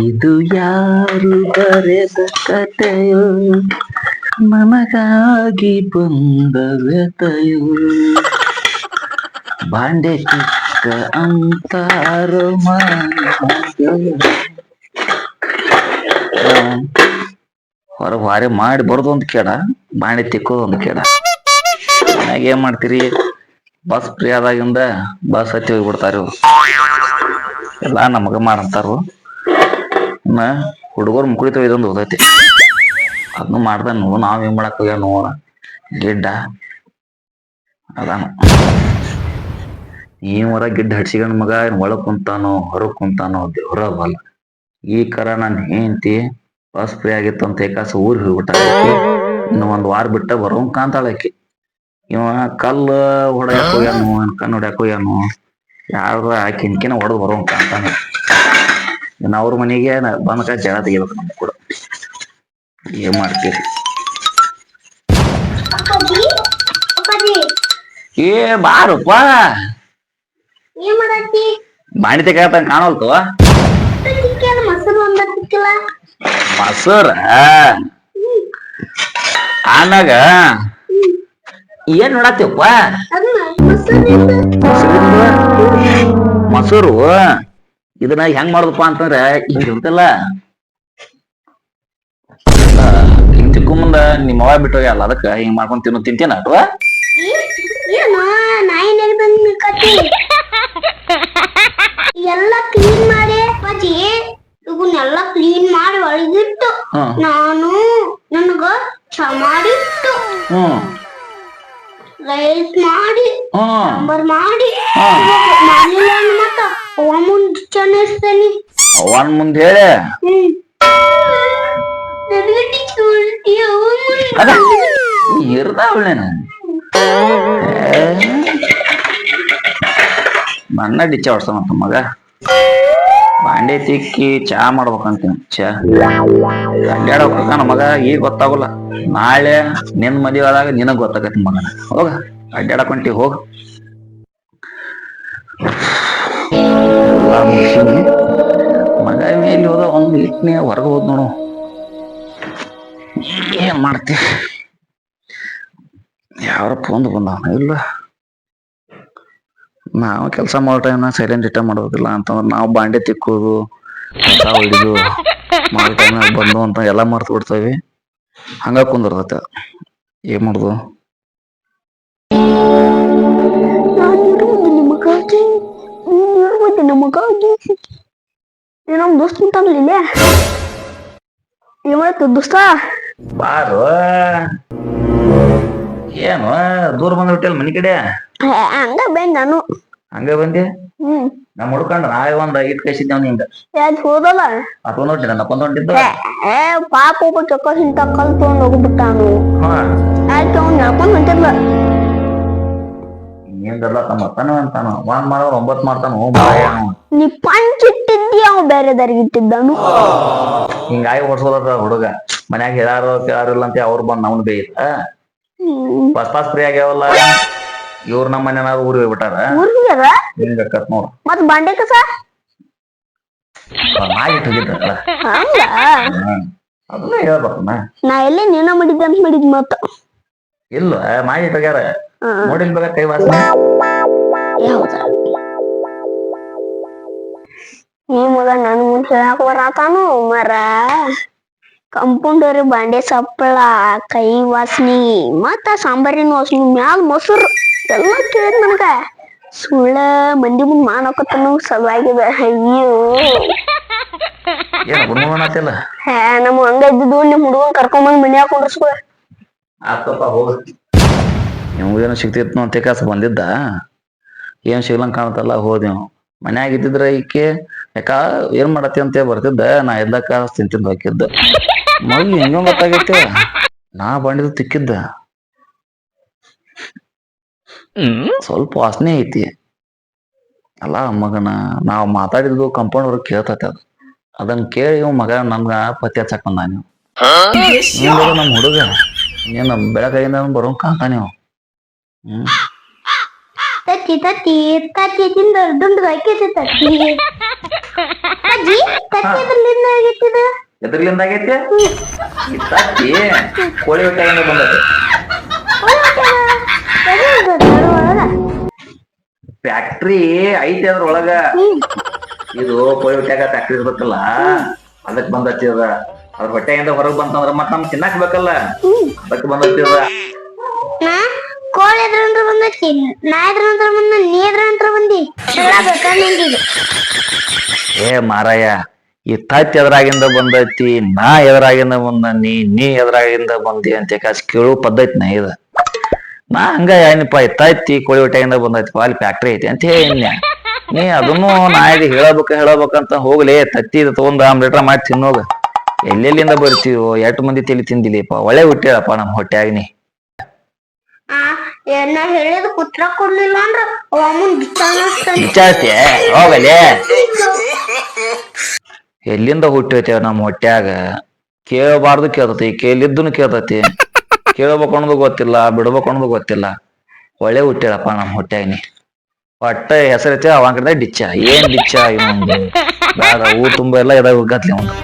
ಇದು ಯಾರು ಬರೆದ ಕಥೆಯೋ ನಮಗಾಗಿ ಬಂದ ವ್ಯತೆಯೋ ಬಾಂಡೆ ಚಿಕ್ಕ ಅಂತಾರೋ ಹೊರ ವಾರೆ ಮಾಡಿ ಬರೋದು ಒಂದು ಕೇಡ ಬಾಂಡೆ ತಿಕ್ಕೋದು ಒಂದು ಕೇಡ ಮನ್ಯಾಗ ಏನ್ ಮಾಡ್ತೀರಿ? ಬಸ್ ಫ್ರೀ ಆದಾಗಿಂದ ಬಸ್ ಹತ್ತಿ ಹೋಗ್ಬಿಡ್ತಾರ. ಎಲ್ಲ ನಮಗ ಮಾಡಂತಾರು. ಇನ್ನ ಹುಡುಗರು ಮುಕುಳಿ ಇದೊಂದು ಹೋದೈತಿ. ಅದನ್ನು ಮಾಡ್ದ ನೋ ನಾವ್ ಏನ್ ಮಾಡಕ್ ಹೋಗ್ಯಾವ ನೋಡ. ಗಿಡ್ಡ. ಅದಾನ. ಈ ಹೊರ ಗಿಡ್ಡ ಹಡ್ಸಿಗಂಡ್ ಮಗ ಒಳಗ್ ಕುಂತಾನೋ, ಹೊರಗ್ ಕುಂತಾನೋ ದೇವ್ರ ಬಲ್ಲ. ಈ ಕರ ನನ್ ಹೆಂಡತಿ ಬಸ್ ಫ್ರೀ ಆಗಿತ್ತು ಅಂತ ಏಕಾಸ ಊರ್ ಹೋಗ್ಬಿಟ್ಟ ಇನ್ನು ಒಂದ್ ವಾರ ಬಿಟ್ಟ ಬರೋನ್ ಕಾಂತಾಳಕಿ ಇವ ಕಲ್ಲು ಹೊಡ್ಯಾಕ ಹೋಗ್ಯಾನು, ಕಣ್ಣು ಹೊಡ್ಯಾಕ ಹೋಗ್ಯಾನು ಯಾರ ಕಿನ್ಕಿನ ಹೊಡೆದು ಬರೋನ್ ಕಾಂತಾನ ಇನ್ನು ಅವ್ರ ಮನೆಗೆ ಬಂದ್ಕ ಜನ ತೆಗಿಬೇಕು ನಮ್ಗೆ ಕೂಡ. ಏನ್ ಮಾಡ್ತೀರಿ? ಏ ಬಾರಪ್ಪ. ಬಾಣಿ ತೆಗಿಯತ್ತ ಕಾಣಲ್ತವ ಮಸೂರ ಆಮ್ಯಾಗ ಏನ್ ನೋಡತ್ತೀವಪ್ಪ ಮೊಸರು? ಇದನ್ನ ಹೆಂಗ್ ಮಾಡುದಪ್ಪ ಅಂತಂದ್ರೆ ಹಿಂಗ ಇರ್ತಲ್ಲ ಹಿಂಗ್ ತಿಕ್ಕು ಮುಂದ ನಿಮ್ಮ ಅವ್ವ ಬಿಟ್ಟು ಅಲ್ಲ ಅದಕ್ಕ ಹಿಂಗ್ ಮಾಡ್ಕೊಂಡ್ ತಿನ್ನು ತಿಂತೀನ ಅಥವಾ? ಎಲ್ಲ ಕ್ಲೀನ್ ಮಾಡಿ ಅಪ್ಪಾಜಿ ಇವನ್ನೆಲ್ಲ ಕ್ಲೀನ್ ಮಾಡಿ ಒಳಗಿಟ್ಟು ನಾನು ನನಗ ಚಾ ಮಾಡಿಟ್ಟು ಹ್ಮ್. ರೈಸ್ ಮಾಡಿ ಸಾಂಬಾರ್ ಮಾಡಿ ಹ್ಮ್. ಮಾಡಿಲ್ಲ ಅಂದ್ ಮತ್ತ ಅವ ಮುಂದ್ ಅವನ್ ಮುಂದೆ. ಹೇಳಿ ಇರ್ದಾವಳೇನ ನನ್ನ ಡಿಚ್ಚ ಹೊಡ್ಸಮಂತ ಮಗ. ಬಾಂಡೆ ತಿಕ್ಕಿ ಚಾ ಮಾಡ್ಬೇಕಂತೀನಿ. ಚಾ ಅಡ್ಡಾಡೋಕ ನನ್ನ ಮಗ ಈಗ ಗೊತ್ತಾಗಲ್ಲ. ನಾಳೆ ನಿನ್ ಮದುವೆ ಆದಾಗ ನಿನಗ್ ಗೊತ್ತಾಗತ್ತೆ ಮಗನ. ಹೋಗ. ಅಡ್ಡಾಡಕೊಂಟಿ ಹೋಗ. ಎಲ್ಲ. ಮಗ ಮೇಲೆ ಹೋದ? ಒಂದು ಇಟ್ನಿ ಹೊರಗೆ ಹೋದ್ ನೋಡು. ಏನ್ ಮಾಡ್ತಿ? ಯಾರ ಫೋನ್ ಬಂದವನ ಇಲ್ಲ. ನಾವು ಕೆಲಸ ಮಾಡೋ ಟೈಮ್ನ ಸೈಲೆಂಟ್ ಇಟ್ಟ ಮಾಡೋದಿಲ್ಲ. ಅಂತಂದ್ರೆ ನಾವು ಬಾಂಡೆ ತಿಕ್ಕೋದು ಹೊಡಿದು ಮಾಡೋ ಟೈಮ್ನಾಗ ಬಂದು ಅಂತ ಎಲ್ಲ ಮರ್ತು ಬಿಡ್ತೇವಿ. ಹಂಗ ಕುಂದಿರ್ತೈತೆ. ಏನ್ ಮಾಡುದು? ನಮಗಾಗಿ ನಮ್ಮ ದೋಸ್ತ ನಿಂತಾನಲ್ಲ ಏನ್ ಮಾಡತ್ತ ದೋಸ್ತ? ಬಾರು. ಏನು ದೂರ ಬಂದ್ಬಿಟ್ಟಿಲ್ಲ ಮನಿ ಕಡೆ? ಹಂಗ ಬಂದ್ ನಾನು. ಹಂಗ ಬಂದೆ? ಹ್ಮ್. ನಮ್ ಮುಡ್ಕೊಂಡ್ ನಾಳೆ ಒಂದ್ ಇಟ್ ಕಳಿಸಿದ್ದೆ ಅವ್ನ ಹಿಂಗ ಯಾದ್ ಹೋದಲ್ಲ ಅಪ್ಪ ನೋಡ್ರಿ ನಕ್ಕೊಂಡ್ ಹೊಂಟಿದ್ದ ಏ, ಪಾಪ ಒಬ್ಬ ಚೊಕ್ಕ ಹಿಂತ ಕಲ್ ತಗೊಂಡ್ ಹೋಗ್ಬಿಟ್ಟಾನು. ಹಾ. ಆಯ್ತು ಅವ್ನು ನಡ್ಕೊಂಡ್ ಹೊಂಟಿದ್ಲ. ಇನ್ನೇನ್ದಲ್ಲ ತಮ್ಮ ತಾನು ಅಂತಾನ. ಒಂದ್ ಮಾಡೋರ್ ಒಂಬತ್ ಮಾಡ್ತಾನ. ನೀ ಪಂಚ್ ಅವ ಬೇರೆ ದಾರಿ ಇಟ್ಟಿದ್ದಾನು? ಹಿಂಗಾಗಿ ಓಡ್ಸೋದ ಹುಡುಗ. ಮನ್ಯಾಗ ಹೇಳಾರು ಕೇಳಾರಿಲ್ಲ ಅಂತ ಅವ್ರು ಬಂದ್ ನಮ್ನ ಬೇಯಿತ ಫಸ್ಟ್ ಬಸ್ ಪಾಸ್ ಫ್ರೀ ಆಗ್ಯಾವಲ್ಲ? ಇವ್ರ ನಮ್ಮ ಮನೆನಾರ ಊರಿಗೆ ಹೋಗ್ಬಿಟ್ಟಾರ? ಊರ್ಗ್ಯಾರ? ಹಿಂಗ ಕತ್ ನೋಡ ಮತ್ ಬಂಡೆ ಕಸ? ನಾಯಿ ಹೋಗಿದ್ರಲ್ಲ ಹಂಗ ಅದನ್ನ ಹೇಳ್ಬೇಕನ್ನ ನಾ ಎಲ್ಲಿ ನೀನ ಮಾಡಿದ್ದೆ ಅಂತ ಮಾಡಿದ್ ಮತ್ತ ಇಲ್ಲ ಮಾಯಿ ತೆಗ್ಯಾರ ಹಾ. ನೋಡಿಲ್ ಬರ ಕೈ ವಾಸನೆ ಯಾವ್ದ? ಈ ಮಗ ನನ್ ಮುಂದೆ ಹೇಳಕ್ ಬರತಾನು ಮರ? ಕಂಪೌಂಡರ್ ಬಾಂಡೆ ಸಪ್ಪಳ ಕೈ ವಾಸನಿ ಮತ್ತ ಸಾಂಬಾರಿನ ವಾಸನಿ ಮ್ಯಾಲ ಮೊಸರು ಎಲ್ಲ ಕೇಳಿದ್ ನನಗ. ಸುಳ್ಳ ಮಂದಿ ಮುಂದ್ ಮಾಡಕತ್ತನು ಸದಾಗಿದೆ ಅಯ್ಯೋ. ಏನ ಗುಣಗುಣತಿಲ್ಲ ಹೇ ನಮ್ಮ ಹಂಗ ಇದ್ದಿದ್ದು ನಿಮ್ ಹುಡುಗನ್ ಕರ್ಕೊಂಬಂದ್ ಮನ್ಯಾಗ ಕುಂಡ್ರಸ್ಕೊ ಆತಪ್ಪ ಹೋಗ. ನೀವು ಏನೋ ಸಿಗ್ತಿತ್ತು ಅಂತ ಕಾಸ ಬಂದಿದ್ದ? ಏನ್ ಸಿಗ್ಲಂಗ್ ಕಾಣತಲ್ಲ ಹೋದೆವು ಮನ್ಯಾಗ ಇದ್ದಿದ್ರ ಈಕೆ ಯಾಕ ಏನ್ ಮಾಡತ್ತಿ? ಅಂತ ಬರ್ತಿದ್ದ. ನಾ ಎದ್ದಕ್ಕ ತಿಂತಿದ್ದ ಹಾಕಿದ್ದ. ಮಗ್ ಹೆಂಗ ಗೊತ್ತಾಗೈತೆ. ನಾ ಬಂಡಿದ್ ತಿಕ್ಕಿದ್ದ. ಸ್ವಲ್ಪ ವಾಸನೆ ಐತಿ. ಅಲ್ಲ ಮಗನ ನಾವು ಮಾತಾಡಿದ್ದು ಕಂಪೌಂಡ್ ಅವ್ರಿಗೆ ಕೇಳ್ತೈತೆ ಅದು. ಅದನ್ನ ಕೇಳಿ ಇವ್ ಮಗ ನಮ್ಗ ಪತ್ತೆ ಹಚ್ಚಕ್ ಬಂದ ನೀವು ನಮ್ಮ ನಮ್ ಹುಡುಗ ನೀನು ಬೆಳಗಾಗಿಂದ ಬರೋ ಕಾಣ್ತಾನೆ ನೀವು ತತ್ತಿ ತತ್ತಿ ತತ್ತಿ ತಿಂದ ದುಂಡು ಹಾಕಿದೆ ತತ್ತಿ. ಅಜ್ಜಿ ತತ್ತಿ ಎದ್ರಲಿಂದ ಆಗಿತ್ತಿದ ಎದ್ರಲಿಂದ ಆಗೈತೆ ಈ ತತ್ತಿ ಕೋಳಿ ಹೊಟ್ಟೆಯಿಂದ ಬಂದೈತಿ ಫ್ಯಾಕ್ಟ್ರಿ ಐತಿ ಅದ್ರ ಒಳಗ. ಇದು ಕೋಳಿ ಹೊಟ್ಟೆಗ ಫ್ಯಾಕ್ಟ್ರಿ ಇರ್ಬೇಕಲ್ಲ ಅದಕ್ ಬಂದೈತಿ ಅದ. ಅದ್ರ ಹೊಟ್ಟೆಯಿಂದ ಹೊರಗ್ ಬಂತಂದ್ರ ಮತ್ತ ನಮ್ ತಿನ್ನಾಕ್ಬೇಕಲ್ಲ ಅದಕ್ ಬಂದೈತಿ ಅದ. ನಾ ಕೋಳಿ ಬಂದ ನೀ ಬಂದಿ ಏ ಮಾರಾಯ ಈ ತತ್ತಿ ಎದ್ರಾಗಿಂದ ಬಂದೈತಿ ನಾ ಎದ್ರಾಗಿಂದ ಬಂದ ನೀ ನೀ ಎದ್ರಾಗಿಂದ ಬಂದಿ ಅಂತ ಯಾಕೆ ಕೇಳೋ ಪದ್ಧತಿ ನಾ ಇದ. ನಾ ಹಂಗ ಏನಪ್ಪ ಈ ತತ್ತಿ ಕೋಳಿ ಹೊಟ್ಟೆಯಿಂದ ಬಂದೈತಿ ಅಲ್ಲಿ ಫ್ಯಾಕ್ಟ್ರಿ ಐತಿ ಅಂತ ಹೇಳಿ ನೀ ಅದನ್ನು ನಾ ಇದು ಹೇಳಬೇಕ ಹೇಳಬೇಕಂತ ಹೋಗ್ಲಿ ತತ್ತಿ ಇದು ತಗೊಂಡ್ ಆಮ್ಲೆಟ್ರ ಮಾಡಿ ತಿನ್ನೋಗ. ಎಲ್ಲೆಲ್ಲಿಂದ ಬರ್ತೀವೋ ಎಟ್ ಮಂದಿ ತಿಳಿ ತಿಂದಿಲಿಪ್ಪ ಒಳ್ಳೆ ಹುಟ್ಟಿಯಪ್ಪ ನಮ್ಮ ಹೊಟ್ಯಾಗ ನೀ ನಾ ಹೇಳಿದ ಕುತ್ರ ಕೊಡ್ಲಿಲ್ಲ ಅಂದ್ರ ಅಮ್ಮನ್ ಎಲ್ಲಿಂದ ಹುಟ್ಟಿರ್ತೇವ ನಮ್ಮ ಹೊಟ್ಯಾಗ? ಕೇಳಬಾರ್ದು ಕೇಳ್ತತಿ ಕೇಳಿದ್ದನು ಕೇಳ್ತತಿ. ಕೇಳ್ಬೇಕು ಅನ್ನೋದು ಗೊತ್ತಿಲ್ಲ, ಬಿಡ್ಬೇಕು ಅನ್ನೋದು ಗೊತ್ತಿಲ್ಲ. ಒಳ್ಳೆ ಹುಟ್ಟಿರಪ್ಪ ನಮ್ಮ ಹೊಟ್ಯಾಗ ನೀ. ಒಟ್ಟ ಹೆಸರೈತೆ ಅವನ ಕಡೆ ಡಿಚ್ಚ. ಏನ್ ಡಿಚ್ಚ ಇವ್ ಬೇಡ ಊ ತುಂಬ ಎಲ್ಲ ಇದಾಗ ಗತ್ಲಿ ಒಂದು